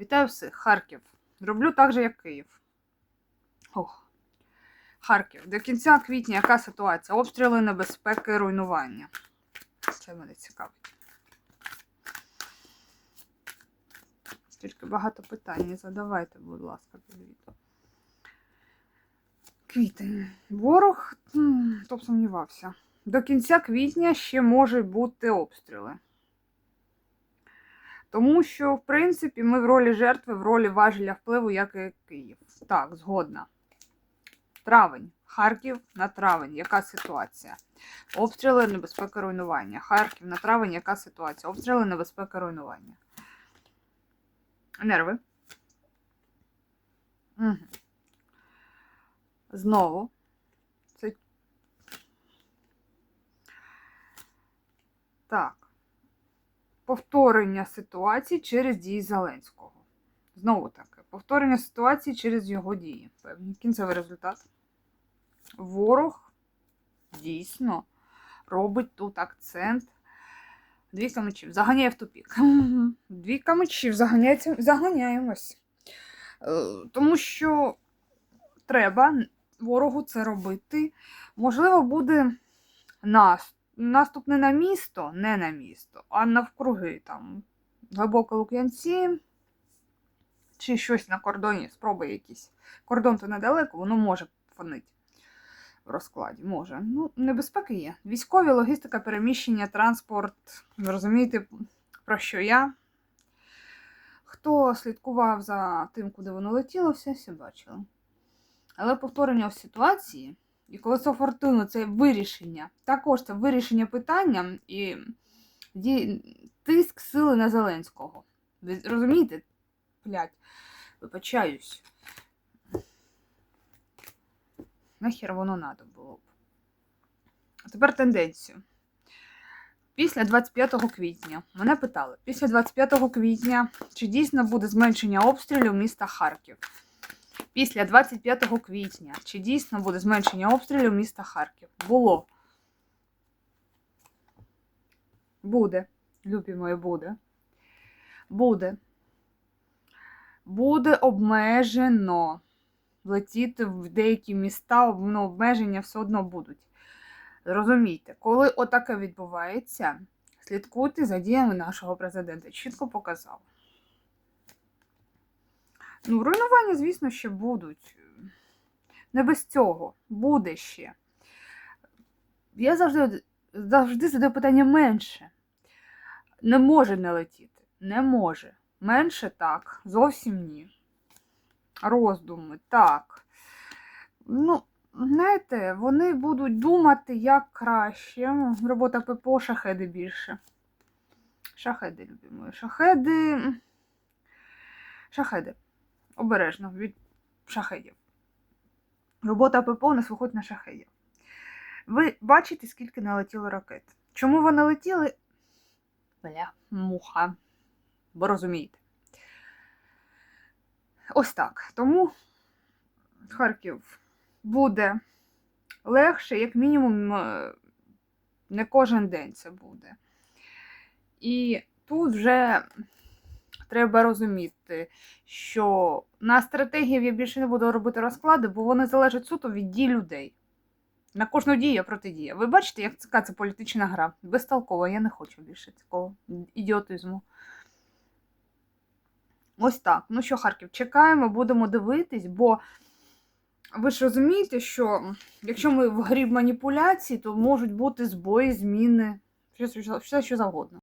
Вітаю всіх, Харків. Роблю так же, як Київ. Ох. Харків. До кінця квітня яка ситуація? Обстріли, небезпеки, руйнування. Це мене цікавить. Тільки багато питань задавайте, будь ласка, під відео. Квітень. Ворог, хто сумнівався. До кінця квітня ще можуть бути обстріли. Тому що, в принципі, ми в ролі жертви, в ролі важеля впливу, як і Київ. Так, згодна. Травень. Харків на травень. Яка ситуація? Обстріли, небезпека руйнування. Харків на травень, яка ситуація? Обстріли, небезпека руйнування. Нерви. Угу. Знову. Це... Так повторення ситуації через дії Зеленського. Знову таки, повторення ситуації через його дії. Певний кінцевий результат. Ворог дійсно робить тут акцент. Двійка мечів. Заганяє в тупік. Двійка мечів. Заганяємось. Е, Тому що треба ворогу це робити. Можливо, буде наступ наступ не на місто, не на місто, а навкруги там глибоко Лук'янці чи щось на кордоні, спроби якісь. Кордон то недалеко, воно може фонить в розкладі. Може. Ну, небезпеки є. Військові, логістика, переміщення, транспорт. Розумієте, про що я? Хто слідкував за тим, куди воно летіло, все все бачили. Але повторення в ситуації. І колесо фортуни це вирішення. Також це вирішення питання і тиск сили на Зеленського. Ви розумієте? Блять, вибачаюсь. Нахер воно надо було б. А тепер тенденцію. Після 25 квітня мене питали: після 25 квітня чи дійсно буде зменшення обстрілів міста Харків? Після 25 квітня. Чи дійсно буде зменшення обстрілів міста Харків? Було. Буде. Любі мої, буде. Буде. Буде обмежено. Летіти в деякі міста, ну, обмеження все одно будуть. Зрозумійте, коли отаке відбувається, слідкуйте за діями нашого президента. Чітко показав. Ну, руйнування, звісно, ще будуть. Не без цього. Буде ще. Я завжди завжди задаю питання менше. Не може не летіти. Не може. Менше так. Зовсім ні. Роздуми, так. Ну, знаєте, вони будуть думати, як краще. Робота ППО, шахеди більше. Шахеди, любимо. Шахеди. Шахеди обережно від шахедів. Робота ППО у нас виходить на шахедів. Ви бачите, скільки налетіло ракет. Чому вони летіли? Бля, муха. Бо розумієте. Ось так. Тому Харків буде легше, як мінімум, не кожен день це буде. І тут вже треба розуміти, що на стратегії я більше не буду робити розклади, бо вони залежать суто від дій людей. На кожну дію протидія. Ви бачите, як яка це політична гра? Безтолкова, я не хочу більше такого ідіотизму. Ось так. Ну що, Харків, чекаємо, будемо дивитись, бо ви ж розумієте, що якщо ми в грі маніпуляції, то можуть бути збої, зміни, все, все що завгодно.